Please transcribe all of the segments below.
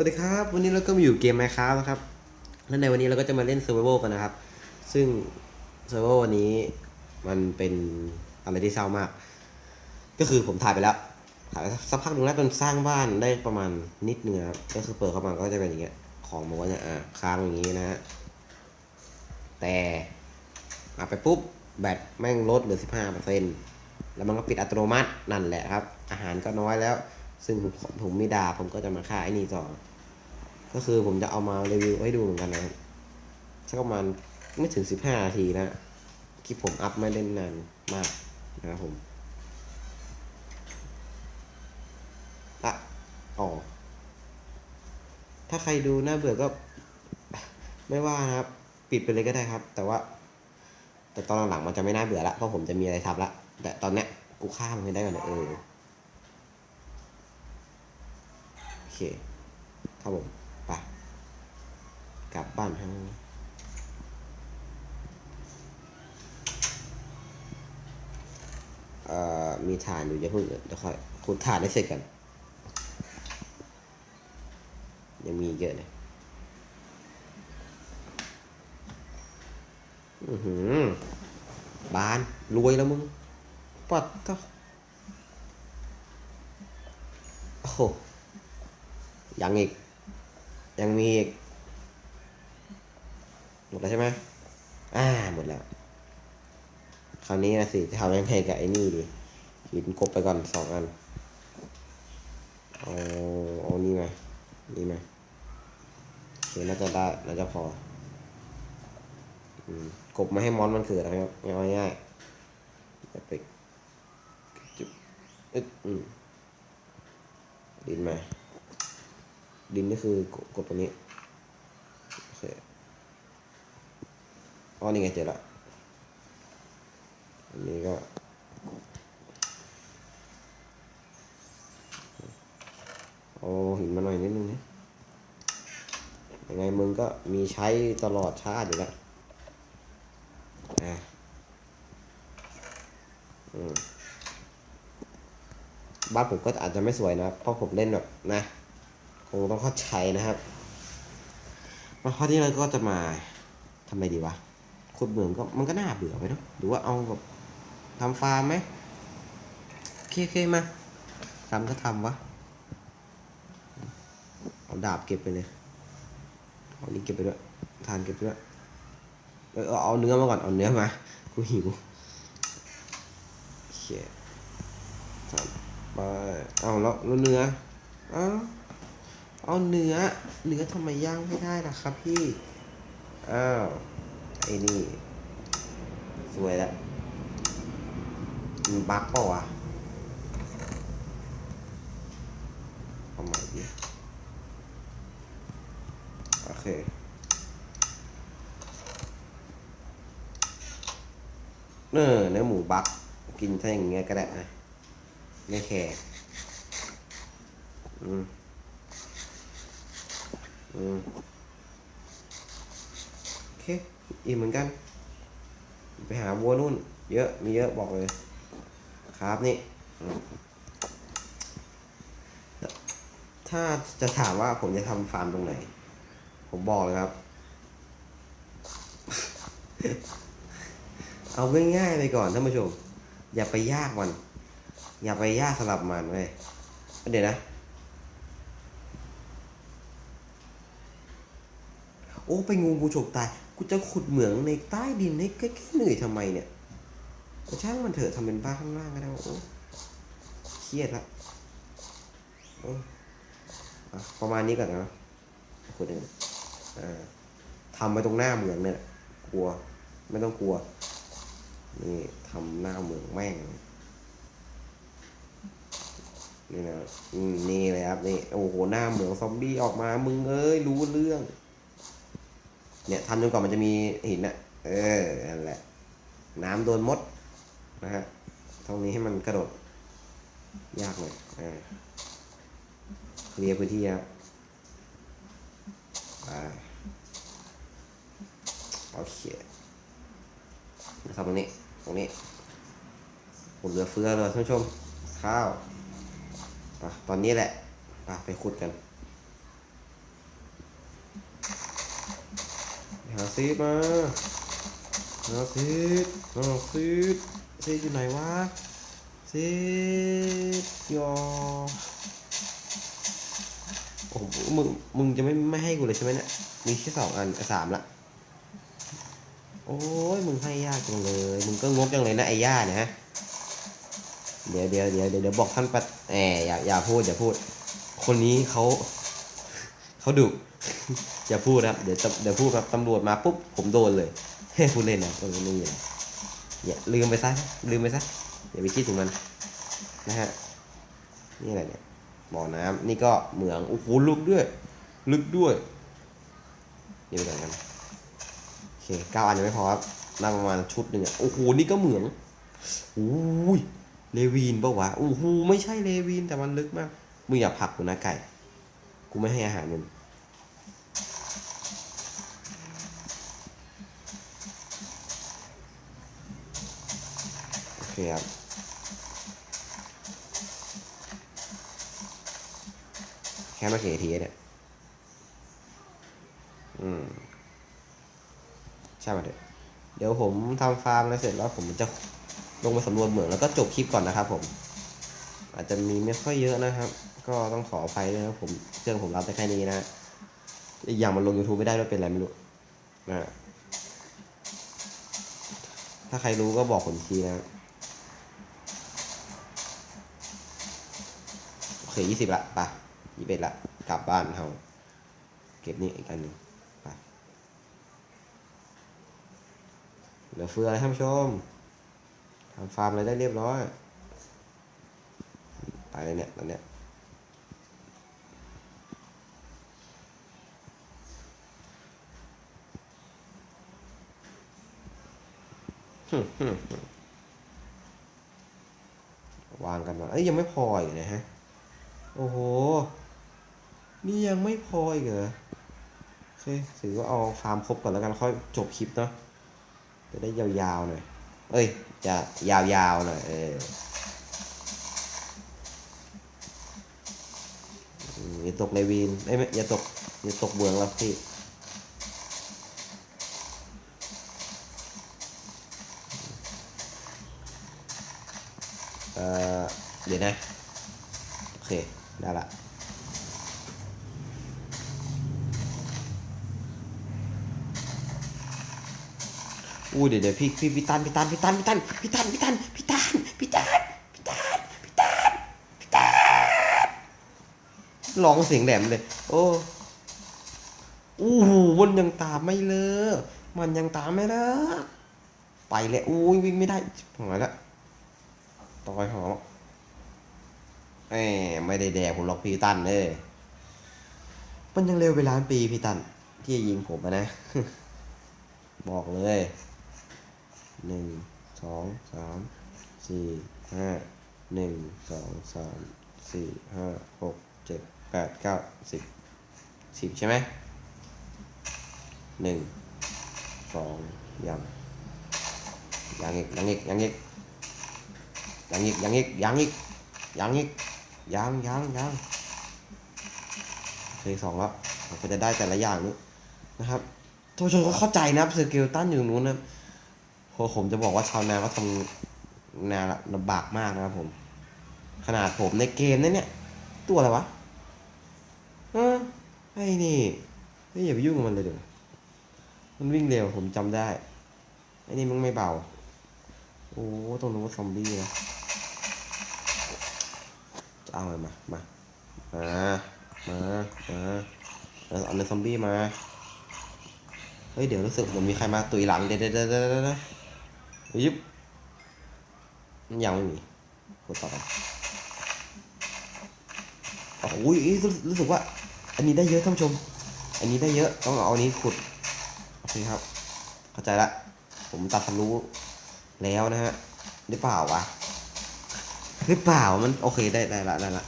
วัสดีครับ วันนี้เราก็มาอยู่เกม Minecraft นะครับ และในวันนี้เราก็จะมาเล่น Survival กันนะครับ ซึ่ง Survival วันนี้มันเป็นอะไรที่เศร้ามาก ก็คือผมถ่ายไปแล้ว ถ่ายสักพักหนึ่งแล้วจนสร้างบ้านได้ประมาณนิดนึงครับก็คือเปิดเข้ามาก็จะเป็นอย่างเงี้ย ของมันก็จะอ่าค้างอย่างงี้นะฮะ แต่อะไปปุ๊บแบตแม่งลดเหลือ 15%แล้วมันก็ปิดอัตโนมัตินั่นแหละครับ อาหารก็น้อยแล้ว ซึ่งผมผมมีดาบผมก็จะมาฆ่าไอ้นี่ต่อ ก็คือผมจะเอามารีวิวให้ดูเหมือนกันนะสักประมาณไม่ถึง15นาทีนะคลิปผมอัพไม่เล่นนานมากนะครับผมอะอ๋อถ้าใครดูน่าเบื่อก็ไม่ว่านะครับ ปิดไปเลยก็ได้ครับ แต่ว่า แต่ตอนหลังๆมันจะไม่น่าเบื่อละเพราะผมจะมีอะไรทำละแต่ตอนเนี้ยกูฆ่ามันให้ได้ก่อนเนี่ยเออ โอ เคครับผมไปกลับบ้านทางเอ่อมีฐานอยู่จะพึ่งเดี๋ยวค่อยขุดฐานให้เสร็จกันยังมีเยอะเลยอือหือบานรวยแล้วมึงปัดก็โอ้โห ยังอีก ยังมีอีก หมดแล้วใช่ไหมอ่า หมดแล้ว คราวนี้นะสิจะทำยังไงกับไอ้นี่ดีหินกบไปก่อนสองอัน เอาเอานี่ไหมนี่ไหมโอเคน่าจะได้น่าจะพออืมกบมาให้มอนมันเกิดนะครับง่ายง่ายๆจะไปจุบอึดอืมดินมา ดินนี่คือกดตรงนี้โอเคอ๋อนี่ไงเจอละอันนี้ก็โอ้หินมาหน่อยนิดนึงนะยังไงมึงก็มีใช้ตลอดชาติอยู่แล้วอะบ้านผมก็อาจจะไม่สวยนะ เพราะผมเล่นแบบนะ คงต้องเข้าใจนะครับมาข้อที่เราก็จะมาทำอะไรดีวะขุดเหมืองก็มันก็น่าเบื่อไปเนาะหรือว่าเอาแบบทำฟาร์มไหมโอเคโอเคมาทำก็ทำวะเอาดาบเก็บไปเลยเอานี้เก็บไปด้วยทานเก็บไปด้วยเออเอาเนื้อมาก่อนเอาเนื้อมากูหิวโอเคทำไปเอาแล้วเนื้ออ้า เอาเนื้อเนื้อทำไมย่างไม่ได้ล่ะครับพี่ อ้าว ไอ้นี่ สวยแล้วมันบั๊กเปล่าวะเอาใหม่ดิโอเคเออเนื้อหมูบักกินถ้าอย่างเงี้ยก็ได้นะไม่แคร์อืม อืมโอเคอีกเหมือนกัน ไปหาวัวนู่น เยอะ มีเยอะบอกเลย ครับนี่ ถ้าจะถามว่าผมจะทำฟาร์มตรงไหน ผมบอกเลยครับ เอาง่ายๆไปก่อนท่านผู้ชม อย่าไปยากมัน อย่าไปยากสลับมันเว้ยเดี๋ยวนะ โอ้ไปงูกูฉกตาย กูจะขุดเหมืองในใต้ดินให้แค่เหนื่อยทำไมเนี่ยก็ช่างมันเถอะทำเป็นบ้านข้างล่างก็ได้โอ้เครียดละโอ้ประมาณนี้ก่อนนะขุดเองอ่าทำไปตรงหน้าเหมืองเนี่ยกลัวไม่ต้องกลัว นี่ทำหน้าเหมืองแม่งนี่นะนี่เลยครับนี่โอ้โหหน้าเหมืองซอมบี้ออกมามึงเอ้ยรู้เรื่อง เนี่ยทำจนกว่ามันจะมีหินน่ะเออนั่นแหละ น้ำโดนมดนะฮะตรงนี้ให้มันกระโดด ยากหน่อยอ่าเคลียร์พื้นที่ครับโอเคทำตรงนี้ตรงนี้ผมเหลือเฟือเลยท่านผู้ชมข้าวไปตอนนี้แหละไปไปขุดกันาซีดมาหาซีดหาซีดซีดอยู่ไหนวะซีดยอโอ้โหมึง มึงจะไม่ไม่ให้กูเลยใช่ไหมเนี่ย มีแค่สองอันสามละ โอ้ย มึงให้ยากจังเลย มึงก็งกจังเลยนะไอ้ย่าเนี่ยฮะ เดี๋ยวเดี๋ยวเดี๋ยวเดี๋ยวเดี๋ยวบอกท่านปัดแหมอย่าอย่าพูดอย่าพูด คนนี้เขา เขาดุ อย่าพูดนะครับเดี๋ยวตเดี๋ยวพูดแบบตำรวจมาปุ๊บผมโดนเลยเฮ้ยพูดเล่นนะเออไม่มีอะอย่าลืมไปซะลืมไปซะอย่าไปคิดถึงมันนะฮะนี่อะไรเนี่ยบ่อน้ำนี่ก็เหมืองโอ้โหลึกด้วย ลึกด้วยนี่ไปไหนกันโอเคเก้าอันยังไม่พอครับนั่งประมาณชุดหนึ่งอะโอ้โหนี่ก็เหมืองโอ้ยเลวีนปะวะโอ้โหไม่ใช่เลวีนแต่มันลึกมากมึงอย่าผักกูนะไก่ กูไม่ให้อาหารมัน คครับแค่มาเขียนทีเนี่ย อืมใช่ไหมเถอะเดี๋ยวผมทำฟาร์มแล้วเสร็จแล้วผมจะลงไปสำรวจเหมืองแล้วก็จบคลิปก่อนนะครับผม อาจจะมีไม่ค่อยเยอะนะครับ ก็ต้องขออภัยด้วยนะครับผมเครื่องผมรับได้แค่นี้นะอีกอย่างมันลง YouTube ไม่ได้ด้วยเป็นอะไรไม่รู้นะถ้าใครรู้ก็บอกผมทีนะ ครับโอยี่สิบละไปยี่สิบละกลับบ้านเฮาเก็บนี่อีกอันหนึ่งไปเหลือเฟืออะไรท่านผู้ชมทำฟาร์มอะไรได้เรียบร้อยไปเลยเนี่ยตอนเนี้ยฮึ่มวางกันมาเอ้ยยังไม่พออีกนะฮะ โอ้โห นี่ยังไม่พออีกเหรอโอเคถือว่าเอาฟาร์มครบก่อนแล้วกันค่อยจบคลิปเนาะ จะได้ยาวๆหน่อย เอ้ย จะยาวๆหน่อย เอออย่าตกในวีนเอ้ยไม่อย่าตกอย่าตกเบืองแล้วพี่เออเดี๋ยวนะ โอเค ได้ละอู้เดี๋ยวเดี๋ยวพี่พี่พี่ตันพี่ตันพี่ตันพี่ตันพี่ตันพี่ตันพี่ตันพี่ตันพี่ตันพี่ตันพี่ตันร้องเสียงแหลมเลย โอ้อู้หูมันยังตามไม่เลิกมันยังตามไม่เลิกไปเลยอู้วิ่งไม่ได้หายละต่อยหอ แหมไม่ได้แดกผมหรอกพี่ตันเลยมันยังเร็วไปล้านปีพี่ตัน ที่จะยิงผมนะ บอกเลยหนึ่งสองสามสี่ห้าหนึ่งสองสามสี่ห้าหกเจ็ดแปดเก้าสิบสิบใช่ไหมหนึ่งสองยังยังอีกยังอีกยังอีกยังอีกยังอีกยังอีกยังอีก ยังยังยังเคยสองแล้วเราก็จะได้แต่ละอย่างนี้นะครับท่านผู้ชมก็เข้าใจนะครับสเกลตันอยู่นู้นนะโหผมจะบอกว่าชาวนาเขาทำนาลำบากมากนะครับผม ขนาดผมในเกมนั้นเนี่ย ตัวอะไรวะเออไอ้นี่เฮ้อย่าไปยุ่งกับมันเลยเดี๋ยวมันวิ่งเร็วผมจำได้ไอ้นี่มันไม่เบา โอ้ตรงนู้นก็ซอมบี้นะ จะเอาอะไรมา มา มา มา มาเอาเอาในซอมบี้มา เฮ้ย เดี๋ยวรู้สึกเหมือนมีใครมาตุยหลัง เดี๋ยวเดี๋ยวเดี๋ยวเดี๋ยวเดี๋ยวยิบยังไม่มีกดต่อไปโอ้โหรู้รู้สึกว่า อันนี้ได้เยอะท่านผู้ชม อันนี้ได้เยอะต้องเอาอันนี้ขุดโอเคครับ เข้าใจละ ผมตัดทะลุแล้วนะฮะหรือเปล่าวะ หรือเปล่ามันโอเคได้ได้ละได้ละ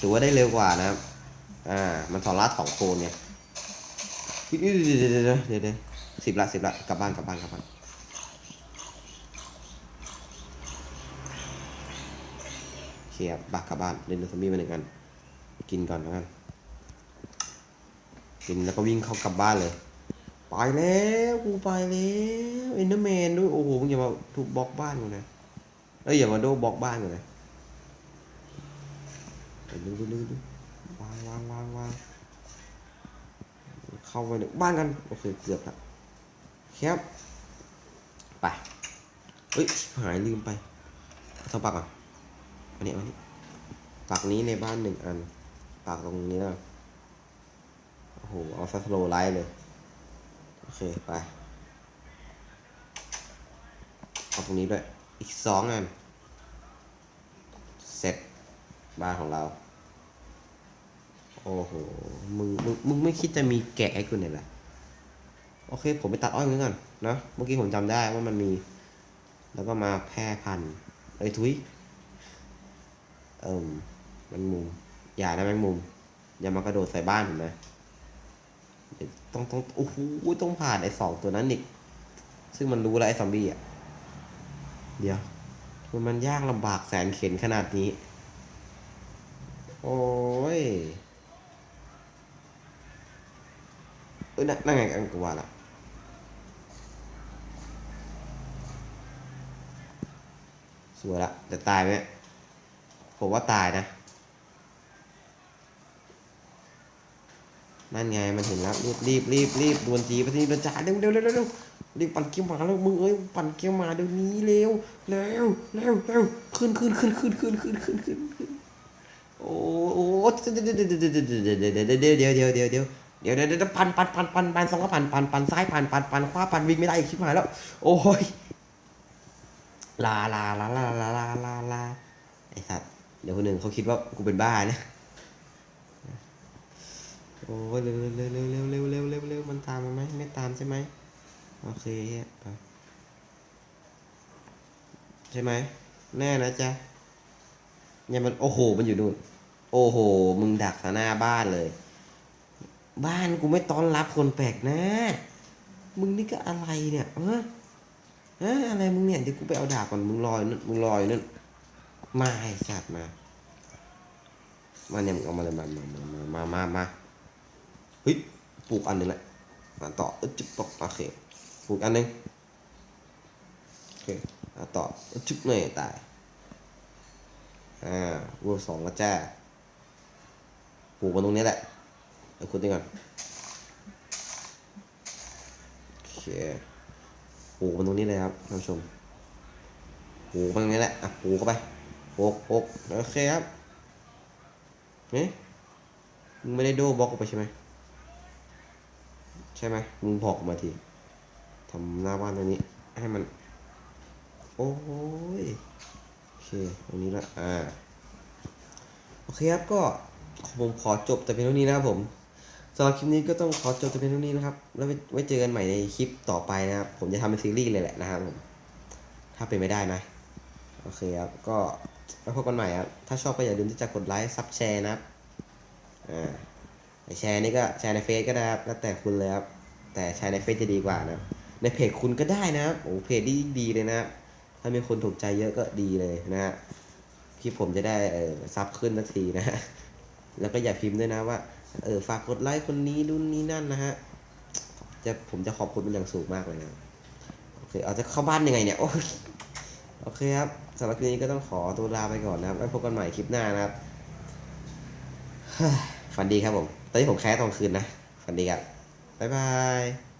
ถือว่าได้เร็วกว่านะครับ อ่า มันถอดลาดสองโคนเนี่ยเดี๋ยวเดี๋ยวเดี๋ยวเดี๋ยวสิบละสิบละกลับบ้านกลับบ้านกลับบ้านเคลียร์บักกลับบ้านเล่นซอมบี้มาหนึ่งกันกินก่อนแล้วกันกินแล้วก็วิ่งเข้ากลับบ้านเลย ไปแล้วกูไปแล้วเอ็นเดอร์แมนด้วยโอ้โหมึงอย่ามาทุบบล็อกบ้านกูนะเอ้ยอย่ามาโดนบล็อกบ้านกูนะ ไปดูดูดูดูวางวางวางวางเข้าไปในบ้านกัน โอเค เกือบละคบไปเฮ้ยหายลืมไปเอาปากก่อนอันนี้อันนี้ปากนี้ในบ้านหนึ่งอันปากตรงนี้นะโอ้โห เอาซัสโลไลท์เลย โอเค ไปเอาตรงนี้ด้วย อีกสองอัน เสร็จบ้านของเรา โอ้โห มึง มึง มึงไม่คิดจะมีแกะให้กูเนี่ยแหละโอเค ผมไปตัดอ้อยมึงก่อนเนอะเมื่อกี้ผมจำได้ว่ามันมี แล้วก็มาแพร่พันธุ์เอ้ยทุย เอิ่มแมันมุม อย่านะแมงมุม อย่ามากระโดดใส่บ้านผมนะต้องต้องโอ้โหต้องผ่านไอ้สองตัวนั้นอีก ซึ่งมันรู้แล้วไอ้ซอมบี้อะ เดี๋ยวมันมันยากลำบากแสนเข็นขนาดนี้ โอ้ย เอ้ยนั่นไงกันกูว่าละสวยละแต่ตายไหมผมว่าตายนะ นั่นไงมันเห็นแล้วรีบรีบรีบรีบดวนจีไปที่ดวนจ่าเร็วเร็วเร็วเร็วเร็วรีบปั่นเกียวมาแล้วมึงเอ้ยปั่นเกียวมาเดี๋ยวนี้เร็วเร็วเร็วเร็วขึ้นขึ้นขึ้นขึ้นขึ้นขึ้นขึ้นขึ้นขึ้นโอ้โหเดี๋ยวเดี๋ยวเดี๋ยวเดี๋ยวเดี๋ยว เดี๋ยวเดี๋ยวเดี๋ยวพันปั่นปั่นปั่นปั่นสองก็ปั่นปั่นปั่นซ้ายปั่นปั่นปั่นขวาปั่นวิ่งไม่ได้อีกชิบหายแล้ว โอ้ยลาลาลาลาลาลาลาลาไอ้สัตว์เดี๋ยวคนหนึ่งเขาคิดว่ากูเป็นบ้าเนี่ยโอ้ยเร็วเร็วเร็วเร็วเร็วเร็วเร็วเร็วเร็วมันตามมาไหมไม่ตามใช่ไหมโอเคไปใช่ไหมแน่นะจ๊ะเนี่ยมันโอ้โหมันอยู่นู่นโอ้โห มึงดักหน้าบ้านเลย บ้านกูไม่ต้อนรับคนแปลกหน้า มึงนี่ก็อะไรเนี่ยเออเอออะไรมึงเนี่ยเดี๋ยวกูไปเอาดาบก่อนมึงรอยนั่นมึงรอยนั่นมาไอ้สัตว์มา มาเนี่ยมึงเอามาเลยมามามามามามาเฮ้ยปลูกอันหนึ่งแหละมาต่อเอ้ยจุ๊บตกโอเคปลูกอันหนึ่งโอเคมาต่อเอ้ยจุ๊บเลยตายอ่าวัวสองล้วจ้าปลูกมันตรงนี้แหละ คุณดีก่อนโอเคปูมันตรงนี้เลยครับท่านผู้ชมปูมันตรงนี้แหละอะปูเข้าไปปลูกปลูกโอเคครับเฮ้ยมึงไม่ได้โดบล็อกออกไปใช่ไหมใช่ไหมมึงบอกมาทีทำหน้าบ้านตรงนี้ ให้มัน โอ้ยโอเคตรงนี้ละอ่าโอเคครับก็ผมขอจบแต่เพียงเท่านี้นะครับผม สำหรับคลิปนี้ก็ต้องขอจบแต่เพียงเท่านี้นะครับ แล้วไว้เจอกันใหม่ในคลิปต่อไปนะครับ ผมจะทำเป็นซีรีส์เลยแหละนะครับผมถ้าเป็นไม่ได้นะ โอเคครับ ก็ไว้วพบกันใหม่ครับ ถ้าชอบก็อย่าลืมที่จะกดไลค์ซับแชร์นะครับ อ่าแชร์นี่ก็แชร์ในเฟซก็ได้ครับ แล้วแต่คุณเลยครับ แต่แชร์ในเฟซจะดีกว่านะในเพจคุณก็ได้นะครับโอ้เพจดีดีเลยนะถ้ามีคนถูกใจเยอะก็ดีเลยนะฮะคลิปผมจะได้เออซับขึ้นนาทีนะฮะแล้วก็อย่าพิมพ์ด้วยนะว่า เออฝากกดไลค์คนนี้รุ่นนี้นั่นนะฮะจะผมจะขอบคุณเป็นอย่างสูงมากเลยนะโอเคเอาจะเข้าบ้านยังไงเนี่ยโอ้โอเคครับสำหรับคลิปนี้ก็ต้องขอตัวลาไปก่อนนะครับไว้พบกันใหม่คลิปหน้านะครับฝันดีครับผมตอนนี้ผมแคสตอนคืนนะฝันดีครับบ๊ายบาย